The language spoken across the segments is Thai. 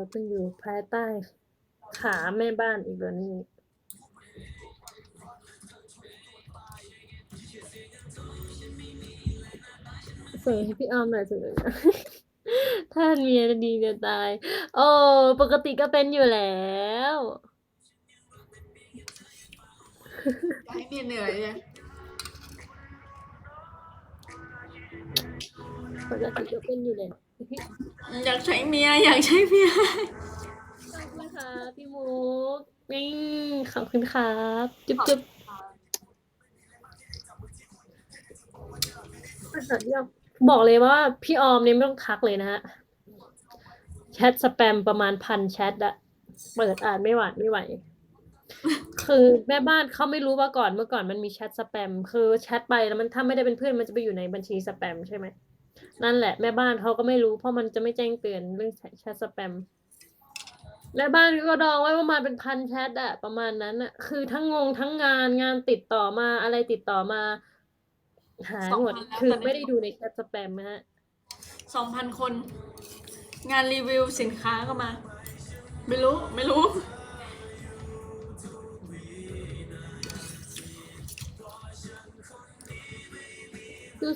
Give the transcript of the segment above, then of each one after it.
เขาต้องอยู่ภายใต้ขาแม่บ้านอีกแล้วนี่เสิร์ฟให้พี่ออมหน่อยเถอะท่านเมียดีจะตาย โอ้ ปกติก็เป็นอยู่แล้วให้เมียเหนื่อยเลยปกติก็เป็นอยู่แล้ว อยากใช้เมียอยากใช้เมียขอบคุณค่ะพี่มุกนี่ขอบคุณครับ จุ๊บจุ๊บบอกเลยว่าพี่ออมเนี่ยไม่ต้องทักเลยนะฮะแชทสแปมประมาณพันแชทอะเปิดอ่านไม่หวาดไม่ไหว คือแม่บ้านเขาไม่รู้ว่าก่อนเมื่อก่อนมันมีแชทสแปม คือแชทไปแล้วมันถ้าไม่ได้เป็นเพื่อนมันจะไปอยู่ในบัญชีสแปมใช่ไหม นั่นแหละแม่บ้านเขาก็ไม่รู้เพราะมันจะไม่แจ้งเตือนเรื่องแชทสแปมแม่บ้านก็ดองไว้ประมาณเป็นพันแชทอะประมาณนั้นอะคือทั้งงงทั้งงานงานติดต่อมาอะไรติดต่อมา หายหมด2,000แล้วคือตอนนี้ไม่ได้ดูในแชทสแปมนะฮะสองพันคน งานรีวิวสินค้าก็มา ไม่รู้ไม่รู้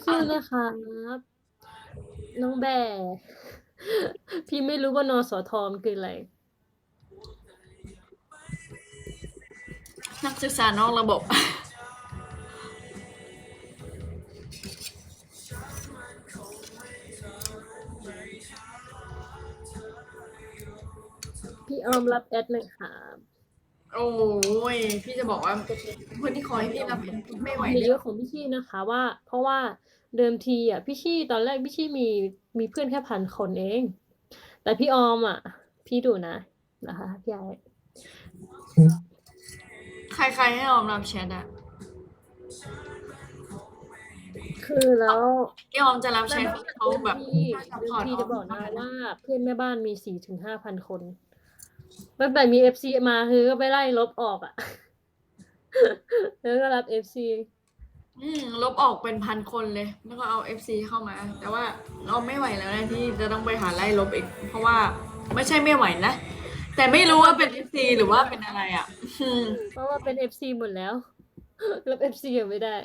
สู้ๆนะครับ น้องแบร์พี่ไม่รู้ว่านสทมนคืออะไร นักศึกษานอกระบบ พี่ออมรับแอดหน่อยครับโอ้ย พี่จะบอกว่าคนที่คอยให้พี่รับไม่ไหวในเลยเยอะของพี่ชี่นะคะว่า เพราะว่า เดิมทีอะพี่ชี่ตอนแรกพี่ชี่มีมีเพื่อนแค่พันคนเอง แต่พี่ออมอะ พี่ดูนะนะคะพี่ไอใครๆให้ออมรับแชทอะคือแล้วพี่ออมจะรับแชทที่เขาแบบพี่ซัพเดิพมอร์ตทีออจะมบอกนะได้นะว่าเพื่อนแม่บ้านมีสี่ถึงห้าพันคนตั้งแต่มีเอฟซีมาคือก็ไปไล่ลบออกอะ แล้วก็รับเอฟซี อืมลบออกเป็นพันคนเลย แล้วก็เอา FC เข้ามา แต่ว่าเราไม่ไหวแล้วนะที่จะต้องไปหาไล่ลบอีก เพราะว่าไม่ใช่ไม่ไหวนะ แต่ไม่รู้ว่าเป็น FC หรือว่าเป็นอะไรอะอืมเพราะว่าเป็นเอฟซีหมดแล้วลบเอฟซียังไม่ได้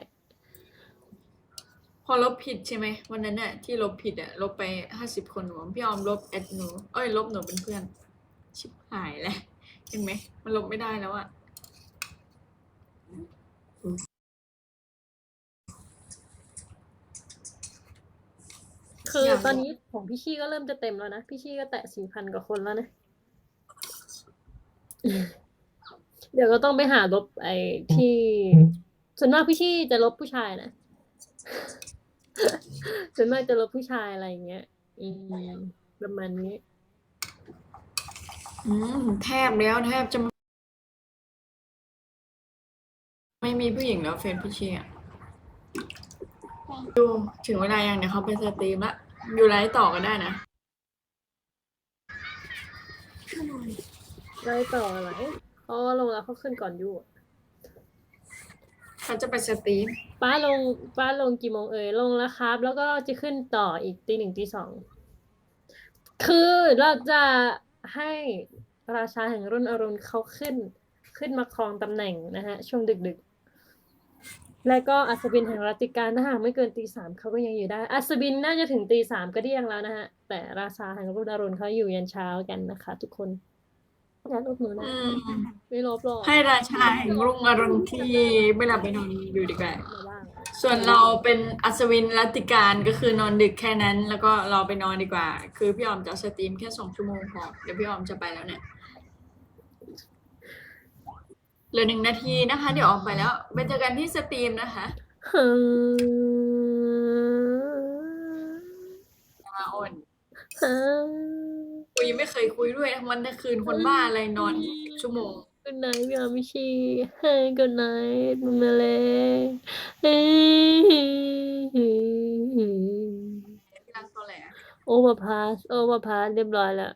พอลบผิดใช่ไหมวันนั้นน่ะที่ลบผิดอะลบไปห้าสิบคนหนูพี่ออมลบแอดหนูเอ้ยลบหนูเป็นเพื่อน ชิบหายแล้วเห็นไหมมันลบไม่ได้แล้วอะ คืออยากตอนนี้ของพี่ชี่ก็เริ่มจะเต็มแล้วนะ พี่ชี่ก็แตะสี่พันกว่าคนแล้วนะ เดี๋ยวก็ต้องไปหาลบไอ้ที่ ส่วนมากพี่ชี่จะลบผู้ชายนะ ส่วนมากจะลบผู้ชายอะไรอย่างเงี้ยอืมประมาณนี้ อืมแทบแล้วแทบจะไม่มีผู้หญิงแล้วเฟซพี่เชียร์ดูถึงเวลายังเดี๋ยวเขาไปสตรีมละ อยู่ไลฟ์ต่อก็ได้นะไล่ต่ออะไรเขาลงแล้วเขาขึ้นก่อนอยู่อะเขาจะไปสตรีมป้าลงป้าลงกี่โมงเอ่ยลงแล้วครับ แล้วก็จะขึ้นต่ออีกตีหนึ่งตีสองคือเราจะให้ราชาแห่งรุ่นอรุณเขาขึ้น ขึ้นมาครองตำแหน่งนะฮะช่วงดึกๆ และก็อัศวินแห่งรัตติการถ้าหากไม่เกินตีสามเขาก็ยังอยู่ได้ อัศวินน่าจะถึงตีสามก็เที่ยงแล้วนะฮะ แต่ราชาแห่งรุ่นอรุณเขาอยู่ยันเช้ากันนะคะ ทุกคนอย่าลบหนูนะอืมไม่ลบหรอกให้ราชาแห่งรุ่งอรุณที่ไม่หลับไม่นอนอยู่ดีกว่ามาบ้างส่วนเราเป็นอัศวินรัตติการก็คือนอนดึกแค่นั้น แล้วก็เราไปนอนดีกว่า คือพี่ออมจะสตรีมแค่สองชั่วโมงพอเดี๋ยวพี่ออมจะไปแล้วเนี่ย เหลือหนึ่งนาทีนะคะ เดี๋ยวออกไปแล้วไปเจอกันที่สตรีมนะคะฮึ่มมาอ่อนฮึ่มคุยไม่เคยคุยด้วยทั้งวันทั้งคืนคนบ้าอะไรนอนสิบชั่วโมง Good night พี่อามิชีเฮ้ย Good night มุมเมเล่เฮ้ยที่รักตัวแหละโอเวอร์พาสโอเวอร์พาสเรียบร้อยแล้ว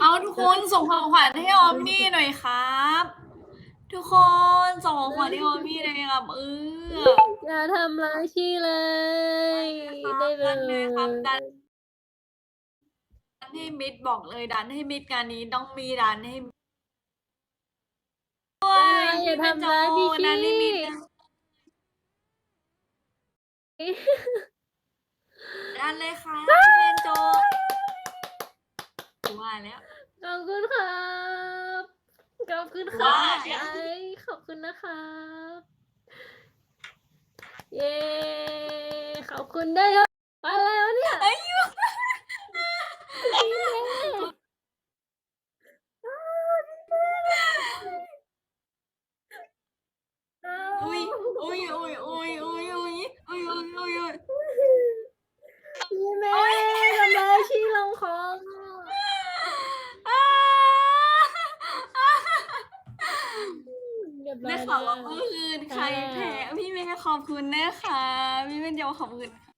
เอาทุกคนส่งของขวัญให้ออมนี่หน่อยครับ ทุกคนส่งของขวัญที่ออมมี่เลยครับ เอออย่าทำร้ายชี่เลย ได้เลดันเลยครับดันยดันให้มิดบอกเลยดันให้มิดงานนี้ต้องมีดันให้ด้วยอย่าทำร้ายพี่ดันให้มิด ชี่ดันเลยค่ะพี่เบนโจ ว่าแล้ว ขอบคุณครับ ขอบคุณคว้ารับวไอ้ขอบคุณนะครับ เย้ ขอบคุณได้ครับอะไรวะเนี่ยเอ้ยอยู่อุ้ย คุณนะคะพี่เป็นเดียวขอบคุณค่ะ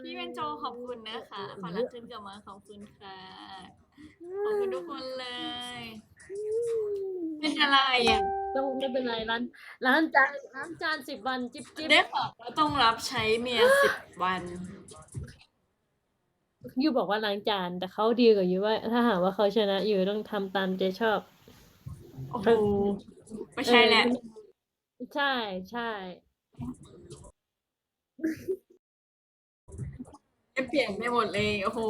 พี่เบนโจขอบคุณนะคะขอรักขึ้นกลับมาขอบคุณค่ะ ขอบคุณทุกคนเลย เป็นอะไรอะต้องไม่เป็นไรร้านร้านจานร้านจานสิบวันจิบจิบได้ข่าวว่าต้องรับใช้เมียสิบวันยูบอกว่าล้างจาน แต่เขาดีกว่ายูว่า ถ้าหากว่าเขาชนะยูต้องทำตามใจชอบโอ้โหไม่ใช่แหละเออใช่ใช่ ไม่เปลี่ยนไปหมดเลย โอ้โห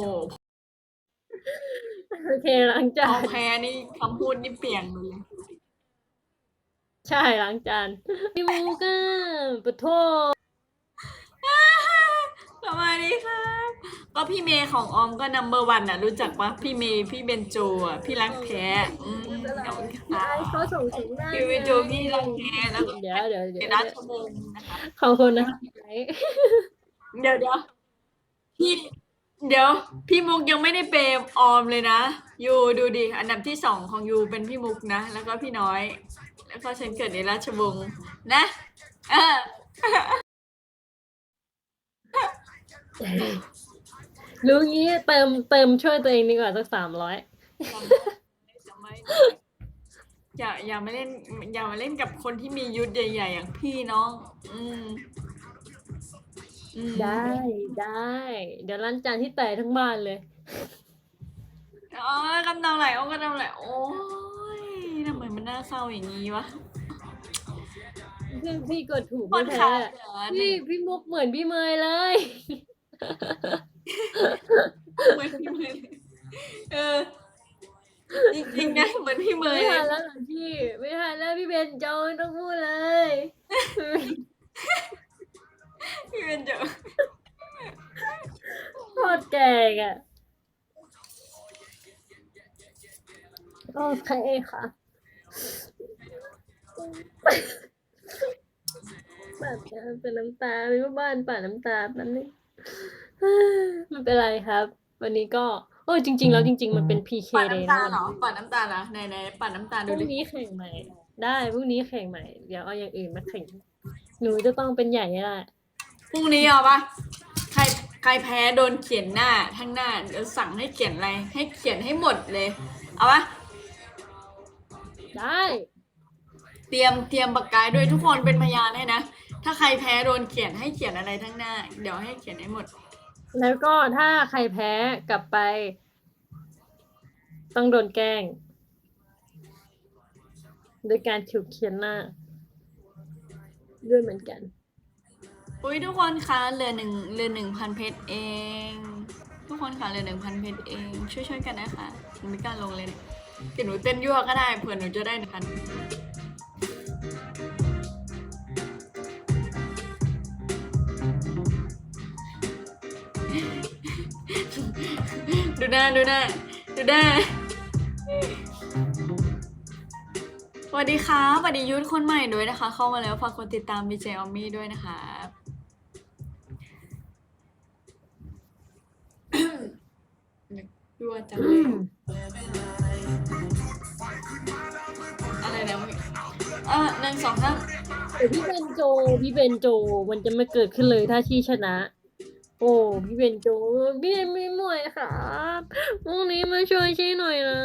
โอเคล้างจาเอานแพ้นี่คำพูดนี่เปลี่ยนหมดเลย ใช่ล้างจานพี่มูก้าปะโทสวัสดีครับ ก็พี่เมย์ของออมก็นัมเบอร์วันอะ รู้จักปะพี่เมย์พี่เบนโจอะ พี่รักแท้อืมขอบคุณพี่ค่ะไอ้เขาส่งถึงได้พี่เบนโจพี่รักแท้แล้วก็เดี๋ยวเดี๋ยวเดี๋ในยวราชวงศ์นะคะขอบคุณนะคะพี่ไอ้เดี๋ยวเดี๋ยว พี่เดี๋ยว พี่มุกยังไม่ได้เปรมออมเลยนะยูดูดิ อันดับที่สองของยูเป็นพี่มุกนะ แล้วก็พี่น้อย แล้วก็ฉันเกิดในราชวงศ์นะเออรู้งี้เติมเติมช่วยตัวเองดีกว่าสักสามร้อยจำไว้อย่าอย่ามาเล่น อย่ามาเล่นกับคนที่มียุทธใหญ่ ๆ อย่างพี่น้อง อืมอืม ได้ได้ เดี๋ยวล้างจานที่แตกทั้งบ้านเลย อ๋อกำลังไหลโอ้กำลังไหลโอ้ยทำไมมันน่าเศร้าอย่างนี้วะพี่พี่กดถูกคไม่นแพ้ขาเหลือหพี่นึ่งพี่มุกเหมือนพี่เมยเลย เหมือนพี่เมย์เออจริงๆนะเหมือนพี่เมไม่ย์ทันแล้วเหรอพี่ ไม่ทันแล้วพี่เบนโจไม่ต้องพูดเลย พี่เป็นเจอโคตรแก่อะโอเคค่ะปัดเป็นน้ำตาไม่ว่าบ้านปัดน้ำตาแป๊บนึงไม่เป็นไรครับ วันนี้ก็โอ้ยจริง ๆ แล้วจริง ๆ มันเป็น PK ปัดเลยน้ำนะตาเหรอปัดน้ำตาเหรอไหนไหนปัดน้ำตาพดูรุ่งดินี้แข่งใหม่ ได้พรุ่งนี้แข่งใหม่ เดี๋ยวเอาอย่างอื่นมาแข่ง หนูจะต้องเป็นใหญ่ให้ได้ พรุ่งนี้เอาปะใครใครแพ้โดนเขียนหน้าทั้งหน้าเดี๋ยวสั่งให้เขียนอะไร ให้เขียนให้หมดเลย เอาปะได้เตรียมเตรียมปากกาด้วยทุกคนเป็นพยานให้นะ ถ้าใครแพ้โดนเขียนให้เขียนอะไรทั้งหน้า เดี๋ยวให้เขียนให้หมด แล้วก็ถ้าใครแพ้กลับไป ต้องโดนแกล้งโดยการถูกเขียนหน้าด้วยเหมือนกัน อุ้ยทุกคนคะเหลือหนึ่งเหลือหนึ่งพันเพชรเอง ทุกคนคะเหลือหนึ่งพันเพชรเอง ช่วยช่วยๆกันนะคะหนูไม่กล้าลงเลยเนี่ยเดี๋ยวหนูเต้นยั่วก็ได้เผื่อหนูจะได้หนึ่งพันดูหน้าดูหน้าดูหน้า วัสดีครับสวัสดียุทธคนใหม่ด้วยนะคะ เข้ามาแล้วฝากกดติดตาม BJ o m m y ด้วยนะคะยั่วจังเลยอะไรนะมึงเออหนึ่งสองสามพี่เบนโจ พี่เบนโจ มันจะไม่เกิดขึ้นเลยถ้าชีชนะ โอ้ พี่เบนโจ พี่เบนไม่หน่วยครับพรุ่งนี้มาช่วยชีหน่อยนะ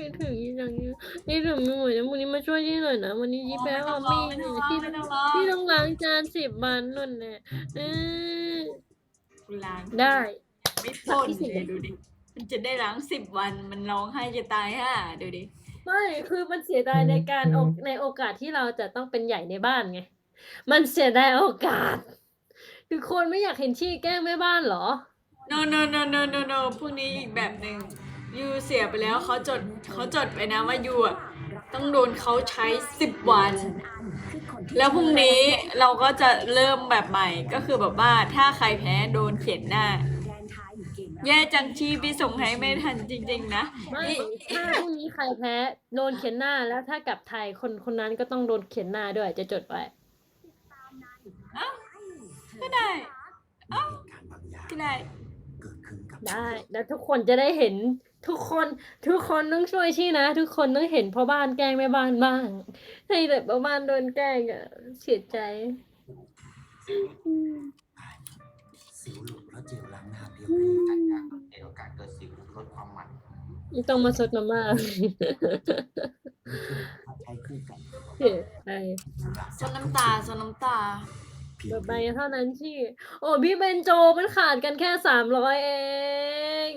คิดถึงยี่จังยี่คิดถึงไม่หน่วยนะพรุ่งนี้มาช่วยชีหน่อยนะวันนี้ยี่แพ้ว่าไม่ไม่ต้องรอที่ไม่ต้องรอที่ต้องล้างจานสิบวันนั่นแหละเออกูล้างได้ ไม่พ่นเลยดูดิ มันจะได้ล้างสิบวันมันร้องไห้จะตายห่าดูดิไม่คือมันเสียดายในการโอในโอกาสที่เราจะต้องเป็นใหญ่ในบ้านไง มันเสียดายโอกาสคือคนไม่อยากเห็นชี่แกล้งแม่บ้านเหรอ no no no no no no พวกนี้อีกแบบหนึ่ง ยูเสียไปแล้วเขาจดเขาจดไปนะว่ายูอะต้องโดนเขาใช้สิบวัน แล้วพรุ่งนี้เราก็จะเริ่มแบบใหม่ก็คือแบบว่าถ้าใครแพ้โดนเขียนหน้า แย่จังชีพี่ส่งให้ไม่ทันจริง ๆ นะ ไม่นี่ถ้าพรุ่งนี้ใครแพ้โดนเขียนหน้าแล้วถ้ากลับไทยคนคนนั้นก็ต้องโดนเขียนหน้าด้วยจะจดไว้ก็ได้เอ้าก็ได้ได้แล้วทุกคนจะได้เห็น ทุกคนทุกคนต้องช่วยชี่นะ ทุกคนต้องเห็นพ่อบ้านแกล้งแม่บ้านบ้าง ให้แต่พ่อบ้านโดนแกล้งอะเสียใจสิวหลุดเพราะเจลล้างหน้าเพียวอืการมการเกิดโอกาสเกิดสิวลดความมันไม่ต้องมาซดมาม่าใช้คู่กันเสียใจซนน้ำตาซนน้ำตา เพียเปิวดไปเท่านั้นที่ โอ้พี่เบนโจมันขาดกันแค่สามร้อยเอง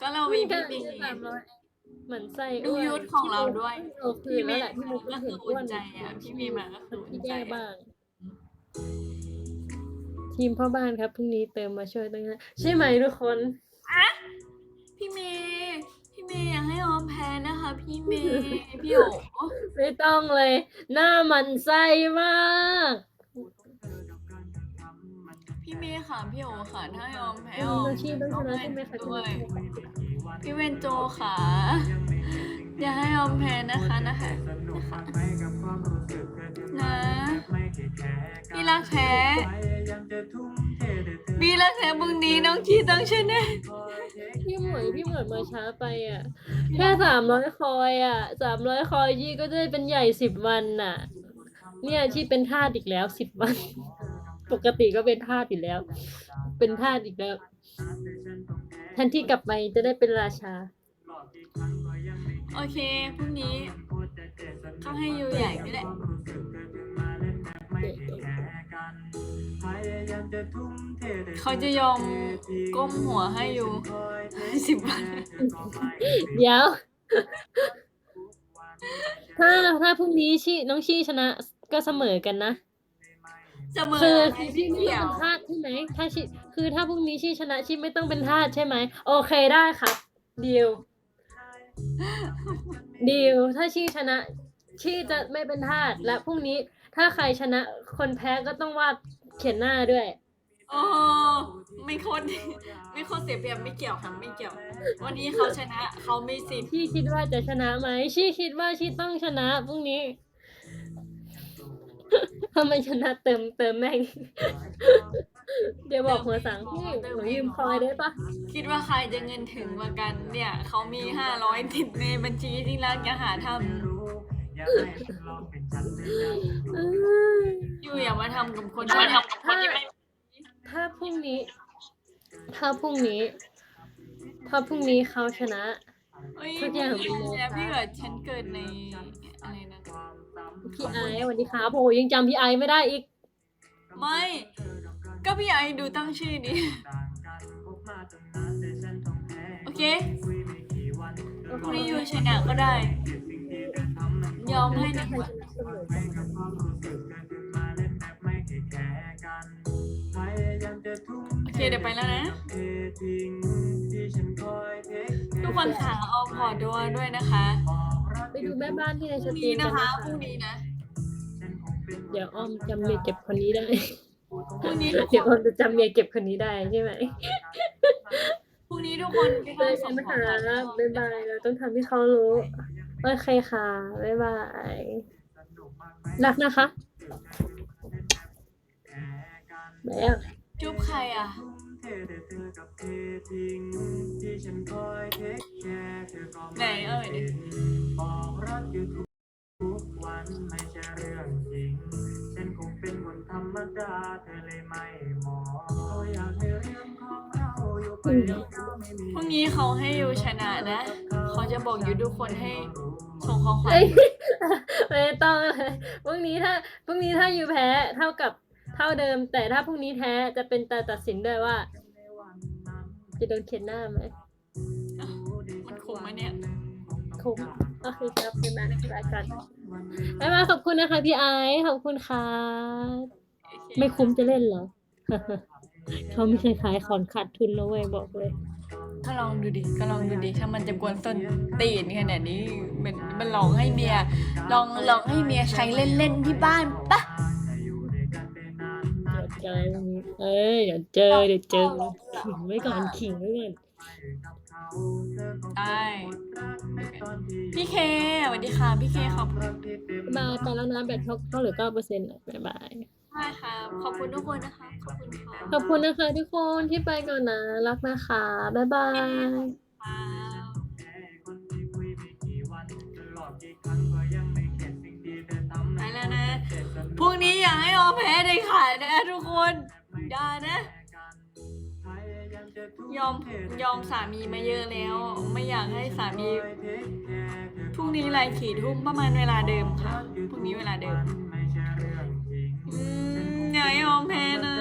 ก็เรามีพี่ปิงสามร้อยเหมือนไส้ดูอ้วนยุทธของเราด้วย โอเคแล้วแหละพี่มุกก็ก็คืเห็อนอ้อุ่วนนใจอะ พี่มีมาก็คืออุ่ที่นใจแย่อะบ้าง ทีมพ่อบ้านครับพรุ่งนี้เติมมาช่วยตั้งนะใช่ไหมทุกคน พี่เมย์พี่เมย์อยากให้ออมแพ้นะคะ พี่เมย์พี่โอไม่ต้องเลย หน้ามันไส้มาก พี่เมย์ค่ะพี่โอค่ะถ้าให้ออมแพ้เออออมอาชีพต้องชนะให้ใช่ไหมคะ ด้วยพี่เวนโจค่ะ อย่าให้ออมแพ้นะคะนะคะนะคะนะพี่รักแท้พี่รักแท้พรุ่งนี้น้องชีต้องชนะพี่หมวยพี่หมวยมาช้าไปอะ แค่สามร้อยคอยอะสามร้อยคอยยี่ก็จะได้เป็นใหญ่สิบวันน่ะ เนี่ยที่เป็นทาสอีกแล้วสิบวัน ปกติก็เป็นทาสอยู่แล้ว เป็นทาสอีกแล้วแทนที่กลับไปจะได้เป็นราชา โอเคพรุ่งนี้ก็ให้ยูใหญ่ก็ได้เขาจะยอมก้มหัวให้ยูสิบวันเดี๋ยว ถ้าถ้าพรุ่งนี้ชีน้องชีชนะก็เสมอกันนะเสมอคืออะไรคือไม่ชีไม่เกี่ยต้อวงเป็นทาสใช่ไหมถ้าชีคือถ้าพรุ่งนี้ชีชนะชีไม่ต้องเป็นทาสใช่ไหมโอเคได้ครับดีล ดีลถ้าชีชนะชีจะไม่เป็นทาสและพรุ่งนี้ถ้าใครชนะคนแพ้ก็ต้องวาดเขียนหน้าด้วย โอ้ไม่โคตรไม่โคตรเสียเปรียบไม่เกี่ยวค่ะไม่เกี่ยว วันนี้เขาชนะเขาไม่สิทธิ์ชีคิดว่าจะชนะไหมชีคิดว่าชีต้องชนะพรุ่งนี้ถ้าไม่ชนะเติมเติมแม่ง เดี๋ยวบอกหัวสังพี่หนูยืมคอยได้ปะคิดว่าใครจะเงินถึงกว่ากันเนี่ย เขามีห้าร้อยติดในบัญชีที่รักจะหาทำอยู่อย่ามาทำกับคนที่ถ้าถ้าถ้าพรุ่งนี้ ถ้าพรุ่งนี้ ถ้าพรุ่งนี้เขาชนะเอ้ยทุกอย่างเป็นโมฆะแล้วพี่เกิดฉันเกิดในอะไรนะพี่ไอซ์สวัสดีครับโหยังจำพี่ไอซ์ไม่ได้อีก ไม่ ก็พี่ไอดูตั้งชื่อนี้โอเคพรุ่งนี้ยูชนะก็ได้ ยอมให้หนึ่งวันโอเคเดี๋ยวไปแล้วนะทุกคนค่ะเอาพอร์ตด้วยด้วยนะคะ ไปดูแม่บ้านที่ในพสรุ่งตรีนี้มกันะนคะนะคะพรุ่งนี้นะ เดี๋ยวอ้อมจำเรียนเจ็บคนนี้ได้ พรุ่งนี้ทุกคเดี๋ยวนออมจะจำเมียเก็บคนนี้ได้ใช่ไหมพรุ่งนี้ทุกคนไปเจอทำส่กังนขค่ะองขวัญให้พ่อบ๊ายบายเราต้องทำให้เขารู้ โอเคค่ะ บ๊ายบาย รักนะคะแม่จุ๊บใครอะ ไหนเอาไปดิอืมพรุ่งนี้เขาให้ยูชนะนะ เขาจะบอกยูทุกคนให้ส่งของขวัญเอ้ยไม่ต้องเลยพรุ่งนี้ถ้าพรุ่งนี้ถ้าอยู่แพ้เท่ากับเท่าเดิม แต่ถ้าพรุ่งนี้แพ้จะเป็นตาตัดสินด้วยว่า จะโดนเขียนหน้าไหมมันคุ้มไหมเนี่ย คุ้มโอเคครับบ๊ายบายรายการ บ๊ายบายขอบคุณนะคะพี่ไอซ์ขอบคุณค่ะ ไม่คุ้มจะเล่นเหรอ เขาไม่เคยขายของขาดทุนแล้วเว้ยบอกเลยก็ลองดูดิ ก็ลองดูดิ ถ้ามันจะกวนส้นตีนขนาดนี้ มันมันลองให้เมีย ลองลองให้เมียใช้เล่นๆที่บ้านปะเดี๋ยวเจอเอ้ยเดี๋ยวเจอ เดี๋ยวเจอ ขิงไว้ก่อน ขิงไว้ก่อน ได้พี่เคสวัสดีค่ะ พี่เคขอบคุณบ๊ายบายไปแล้วนะแบตเขาเขาเหลือเก้าเปอร์เซ็นต์บ๊ายบายมากค่ะ ขอบคุณทุกคนนะคะ ขอบคุณค่ะขอบคุณนะคะทุกคนที่ไปก่อนนะ รักนะคะบ๊ายบายว้าวไปแล้วนะพรุ่งนี้อยากให้ออมแพ้ได้ขาดนะทุกคนอย่านะ ยอมยอมสามีมาเยอะแล้ว ไม่อยากให้สามีพรุ่งนี้ไลน์ขีดทุ่มประมาณเวลาเดิมค่ะพรุ่งนี้เวลาเดิมอืมอยากให้ออมแพ้นะ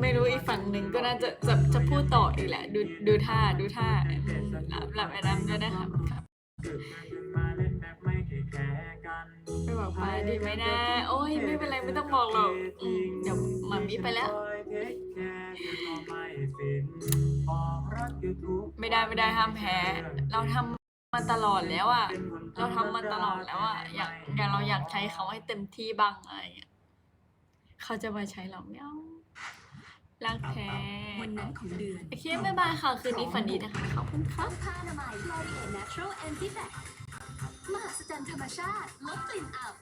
ไม่รู้อีกฝั่งหนึ่งก็น่าจะจะจะพูดต่ออีกแหละ ดูดูท่าดูท่าหลับหลับไอ้ดำด้วยนะครับครับ ไปบอกไปดีไหมนะ โอ้ยไม่เป็นไรไม่ต้องบอกหรอกอืมเดี๋ยวมามีไปแล้ว ไม่ได้ไม่ได้ห้ามแพ้ เราทำมาตลอดแล้วอะ เราทำมาตลอดแล้วอะอยากอยากเราอยากใช้เขาให้เต็มที่บ้างอะไรอย่างเงี้ยเขาจะมาใช้เราไม่เอารักแท้วันนั้นของเดือน โอเคบ๊ายบายค่ะ คืนนี้ฝันดีนะคะขอบคุณค่ะ ผ้าอนามัย L'Oreal Natural Anti Bac มหัศจรรย์ธรรมชาติลดกลิ่นอับ